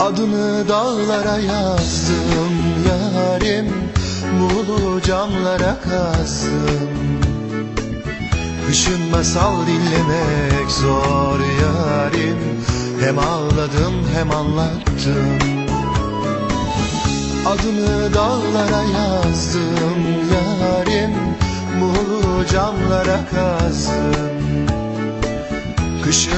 Adını dağlara yazdım yarim Muğlu camlara kazdım Kışın masal dinlemek zor yarim Hem ağladım hem anlattım. Adını dağlara yazdım yarim Muğlu camlara kazdım Kışın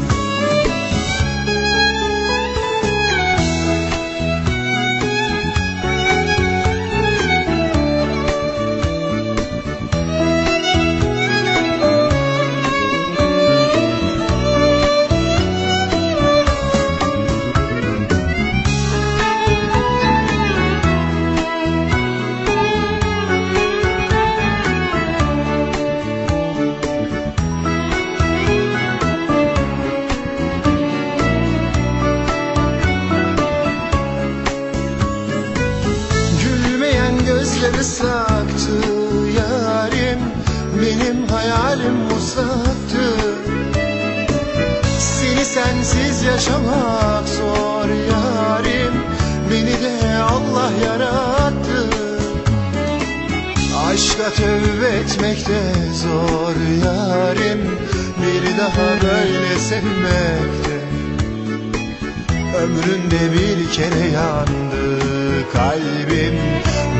Gözler ıslaktı yarim Benim hayalim uzaktı Seni sensiz yaşamak zor yarim Beni de Allah yarattı. Aşka tövbe etmek de zor yarim Bir daha böyle sevmekte Ömründe bir kere yandı kalbim